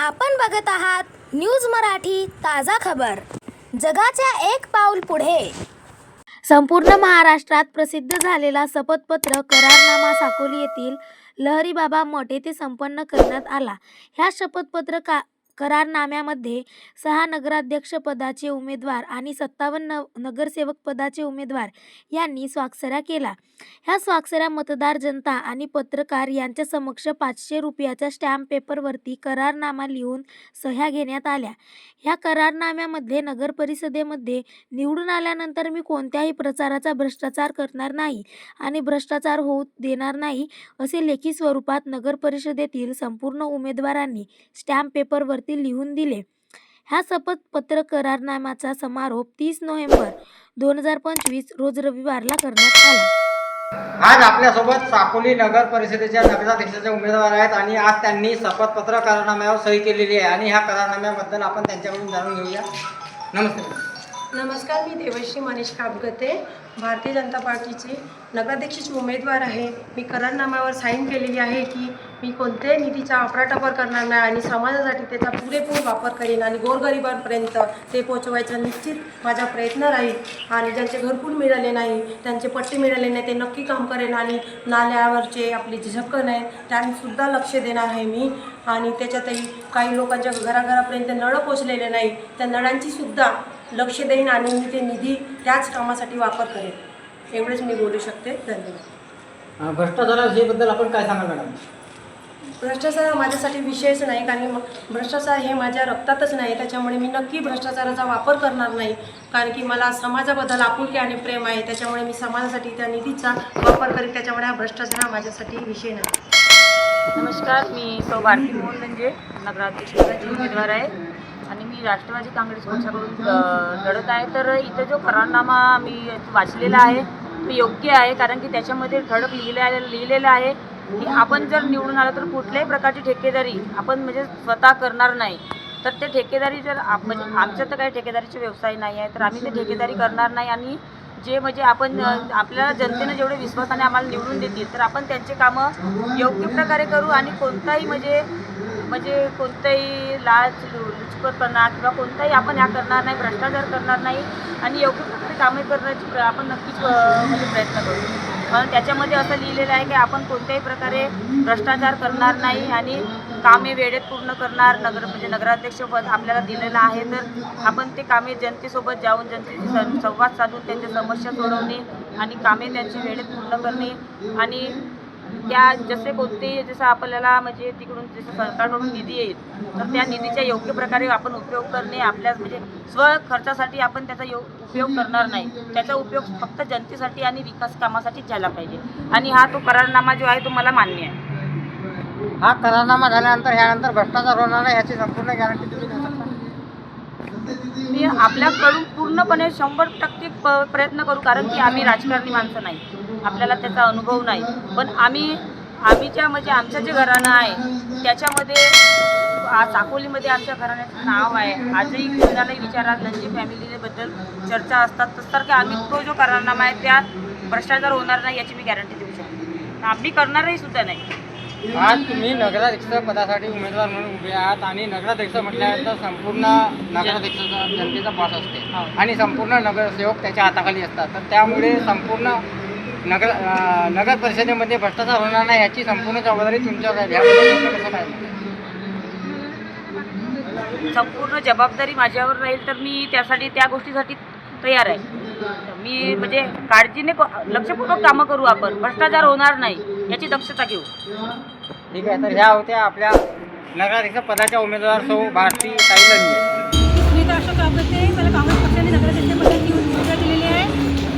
आपण बघत आहात न्यूज मराठी ताजा खबर. जगाच्या एक पाऊल पुढे. संपूर्ण महाराष्ट्रात प्रसिद्ध झालेला शपथपत्र करारनामा साकोली येथील लहरीबाबा मठ येथे संपन्न करण्यात आला. ह्या शपथपत्र का करारनाम्यामध्ये सहा नगराध्यक्षपदाचे उमेदवार आणि सत्तावन्न नगरसेवकपदाचे उमेदवार यांनी स्वाक्षऱ्या केला ह्या स्वाक्षऱ्या मतदार जनता आणि पत्रकार यांच्या समक्ष पाचशे रुपयाच्या स्टॅम्प पेपरवरती करारनामा लिहून सह्या घेण्यात आल्या. ह्या करारनाम्यामध्ये नगर परिषदेमध्ये निवडून आल्यानंतर मी कोणत्याही प्रचाराचा भ्रष्टाचार करणार नाही आणि भ्रष्टाचार होऊ देणार नाही असे लेखी स्वरूपात नगर परिषदेतील संपूर्ण उमेदवारांनी स्टॅम्प पेपरवरती लिहून दिले. ह्या शपथपत्र करारनाम्याचा समारोप तीस नोव्हेंबर दोन हजार पंचवीस रोज रविवारला करण्यात आला. आज आपल्यासोबत साकोली नगर परिषदेच्या नगराध्यक्षाचे उमेदवार आहेत आणि आज त्यांनी शपथपत्र करारनाम्यावर सही केलेली आहे आणि ह्या करारनाम्याबद्दल आपण त्यांच्याकडून जाणून घेऊया. नमस्ते. नमस्कार मी देवश्री मनीष कापगते. भारतीय जनता पार्टीचे नगराध्यक्षाची उमेदवार आहे. मी करारनाम्यावर साईन केलेली आहे की मी कोणत्याही निधीचा अफराटफर करणार नाही आणि समाजासाठी त्याचा पुरेपूर वापर करेन आणि गोरगरिबांपर्यंत ते पोहोचवायचा निश्चित माझा प्रयत्न राहील. आणि ज्यांचे घरकुल मिळाले नाही त्यांचे पट्टे मिळाले नाही ते नक्की काम करेन आणि नाल्यावरचे आपले जे झक्कन आहेत त्यांसुद्धा लक्ष देणार आहे मी. आणि त्याच्यातही काही लोकांच्या घराघरापर्यंत नळं पोचलेले नाही. त्या नळांचीसुद्धा लक्ष देईन आणि मी ते निधी त्याच कामासाठी वापर करेन एवढेच मी बोलू शकते. धन्यवाद. भ्रष्टाचाराबद्दल आपण काय सांगाल मॅडम? भ्रष्टाचार हा माझ्यासाठी विषयच नाही कारण भ्रष्टाचार हे माझ्या रक्तातच नाही. त्याच्यामुळे मी नक्की भ्रष्टाचाराचा वापर करणार नाही. कारण की मला समाजाबद्दल आपुलकी आणि प्रेम आहे. त्याच्यामुळे मी समाजासाठी त्या निधीचा वापर करीन त्याच्यामुळे हा भ्रष्टाचार हा माझ्यासाठी विषय नाही. नमस्कार मी सौ भारती मोहन म्हणजे. नगराध्यक्षाची उमेदवार आहे. आणि मी राष्ट्रवादी काँग्रेस पक्षाकडून लढत आहे. तर इथं जो करारनामा मी वाचलेला आहे तो योग्य आहे कारण की त्याच्यामध्ये ठळक लिहिले आहे लिहिलेलं आहे की आपण जर निवडून आलं तर कुठल्याही प्रकारची ठेकेदारी आपण म्हणजे स्वतः करणार नाही. तर ते ठेकेदारी जर आप म्हणजे आमचं तर काही ठेकेदारीचे व्यवसाय नाही आहे तर आम्ही ते ठेकेदारी करणार नाही आणि जे म्हणजे आपण आपल्याला जनतेनं जेवढे विश्वासाने आम्हाला निवडून देतील तर आपण त्यांचे कामं योग्य प्रकारे करू आणि कोणताही म्हणजे म्हणजे कोणताही लाच लु- लुचपतपणा किंवा कोणताही आपण ह्या करणार नाही भ्रष्टाचार करणार नाही आणि योग्य प्रकारे कामे करण्याची प्र- आपण नक्कीच म्हणजे प्रयत्न करू. म्हणून त्याच्यामध्ये असं लिहिलेलं आहे की आपण कोणत्याही प्रकारे भ्रष्टाचार करणार नाही आणि कामे वेळेत पूर्ण करणार. नगर म्हणजे नगराध्यक्षपद आपल्याला दिलेलं आहे तर आपण ते कामे जनतेसोबत जाऊन जनतेशी संवाद साधून त्यांच्या समस्या सोडवणे आणि कामे त्यांची वेळेत पूर्ण करणे आणि त्या जसे कोणतेही जसं आपल्याला म्हणजे तिकडून जसं सरकारकडून निधी येईल तर त्या निधीचा योग्य प्रकारे आपण उपयोग करणे आपल्या म्हणजे स्व खर्चासाठी आपण त्याचा यो उपयोग करणार नाही. त्याचा उपयोग फक्त जनतेसाठी आणि विकास कामासाठीच झाला पाहिजे. आणि हा तो करारनामा जो आहे तो मला मान्य आहे. हा करारनामा झाल्यानंतर ह्यानंतर भ्रष्टाचार होणार नाही याची संपूर्ण गॅरंटी तुम्ही देऊ शकता. मी आपल्याकडून पूर्णपणे शंभर टक्के प प्रयत्न करू कारण की आम्ही राजकारणी माणसं नाही. आपल्याला त्याचा अनुभव नाही. पण आम्ही आम्हीच्या म्हणजे आमचं जे घराणं आहे त्याच्यामध्ये आ- साकोलीमध्ये आमच्या घराण्याचं नाव आहे. आजही कोणालाही विचारा त्यांची फॅमिलीबद्दल चर्चा असतात. तसं की आम्ही तो जो करारनामा आहे त्या भ्रष्टाचार होणार नाही याची मी गॅरंटी देऊ शकतो. आम्ही करणारही सुद्धा नाही. आज तुम्ही नगराध्यक्ष पदासाठी उमेदवार म्हणून उभे आहात आणि नगराध्यक्ष म्हटल्यानंतर संपूर्ण नगराध्यक्षाचा जनतेचा बॉस असते. हो. आणि संपूर्ण नगरसेवक त्याच्या हाताखाली असतात. तर त्यामुळे संपूर्ण नगर नगर परिषदेमध्ये भ्रष्टाचार होणार नाही याची संपूर्ण जबाबदारी तुमच्यावर आहे. याबद्दल तुमचं कसं काय मत आहे? संपूर्ण जबाबदारी माझ्यावर राहील तर मी त्यासाठी त्या गोष्टीसाठी तयार आहे. तर मी म्हणजे काळजीने क- लक्षपूर्वक कामं करू आपण. भ्रष्टाचार होणार नाही याची दक्षता घेऊ. ठीक आहे तर ह्या होत्या आपल्या नगराध्यक्ष पदाच्या उमेदवार सौ भारती ताई लंगे स्मिता अशोक कापगते मला काँग्रेस पक्षाने नगराध्यक्षपदाची उमेदवार दिलेली आहे.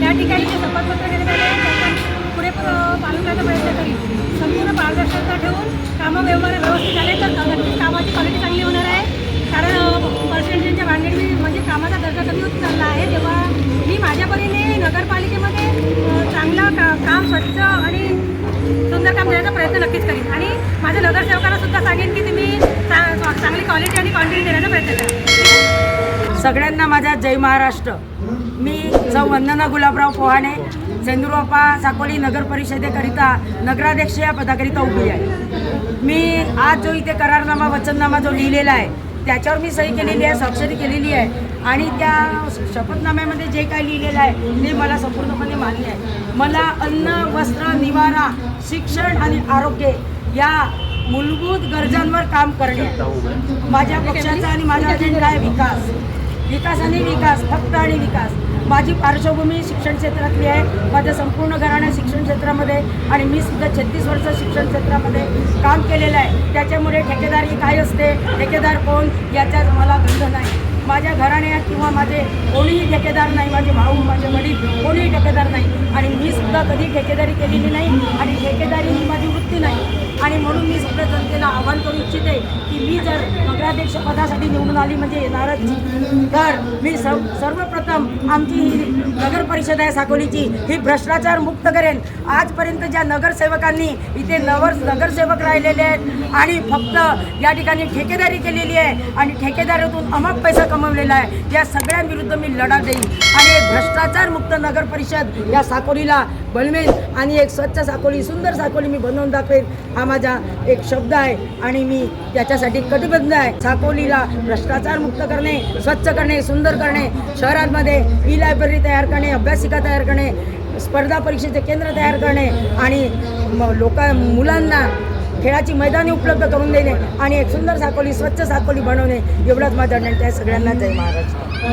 त्या ठिकाणी जे शपथपत्र घेण्यात आले आहे त्याचं पुरेपूर अ, पालन करण्याचा प्रयत्न करीन संपूर्ण पारदर्शकता ठेवून कामं व्यवहार व्यवस्थित झाले तर नक्कीच कामाची क्वालिटी चांगली होणार आहे कारण पर्सेंटेजच्या भानगडी म्हणजे कामाचा दर्जा कमी होत चालला आहे तेव्हा मी माझ्या परीने नगरपालिकेमध्ये अ, चांगलं का काम स्वच्छ आणि सुंदर काम देण्याचा प्रयत्न नक्कीच करीन. आणि माझ्या नगरसेवकांना सुद्धा सांगेन की तुम्ही चा- चांगली क्वालिटी आणि क्वांटिटी देण्याचा प्रयत्न करा. सगळ्यांना माझा जय महाराष्ट्र. मी सौ वंदना गुलाबराव पोहाणे सेंदुरवापा साकोली नगर परिषदेकरिता नगराध्यक्ष या पदाकरिता उभी आहे. मी आज जो इथे करारनामा वचननामा जो लिहिलेला आहे त्याच्यावर मी सही केलेली आहे स्वाक्षरी केलेली आहे. आणि त्या शपथनाम्यामध्ये जे काही लिहिलेलं आहे ते मला संपूर्णपणे मान्य आहे. मला अन्न वस्त्र निवारा शिक्षण आणि आरोग्य या मूलभूत गरजांवर काम करणे माझ्या पक्षाचा आणि माझा अजेंडा आहे विकास? विकास आणि विकास फक्त आणि विकास. माझी पार्श्वभूमी शिक्षण क्षेत्रातली आहे. माझं संपूर्ण घराणं शिक्षण क्षेत्रामध्ये आणि मी सुद्धा छत्तीस वर्ष शिक्षण क्षेत्रामध्ये काम केलेलं आहे. त्याच्यामुळे ठेकेदारी काय असते? ठेकेदार कोण? याच्यात मला गंध नाही. माझ्या घराण्यात किंवा माझे कोणीही ठेकेदार नाही माझे भाऊ माझे वडील कोणीही ठेकेदार नाही. आणि मी सुद्धा कधी ठेकेदारी केलेली नाही आणि ठेकेदारी ही आणि म्हणून मी सगळ्या जनतेला आवाहन करू इच्छिते की मी जर नगराध्यक्ष पदासाठी निवडून आली म्हणजे येणारच. तर मी सर्व सर्वप्रथम आमची ही नगर परिषद आहे साकोलीची ही भ्रष्टाचार मुक्त करेन. आजपर्यंत ज्या नगरसेवकांनी इथे नवर नगरसेवक राहिलेले आहेत आणि फक्त या ठिकाणी ठेकेदारी केलेली आहे आणि ठेकेदारीतून अमाप पैसा कमवलेला आहे या सगळ्यांविरुद्ध मी लढा देईन. आणि भ्रष्टाचार मुक्त नगर परिषद या साकोलीला बनवेन आणि एक स्वच्छ साकोली सुंदर साकोली मी बनवून दाखवेन. हा माझा एक शब्द आहे आणि मी त्याच्यासाठी कटिबद्ध आहे. साकोलीला भ्रष्टाचार मुक्त करणे स्वच्छ करणे सुंदर करणे शहरांमध्ये ई लायब्ररी तयार करणे अभ्यासिका तयार करणे स्पर्धा परीक्षेचे केंद्र तयार करणे आणि म- मुलांना खेळाची मैदाने उपलब्ध करून देणे आणि एक सुंदर साकोली स्वच्छ साकोली बनवणे. एवढंच माझं अजेंडा आहे. सगळ्यांना जय महाराष्ट्र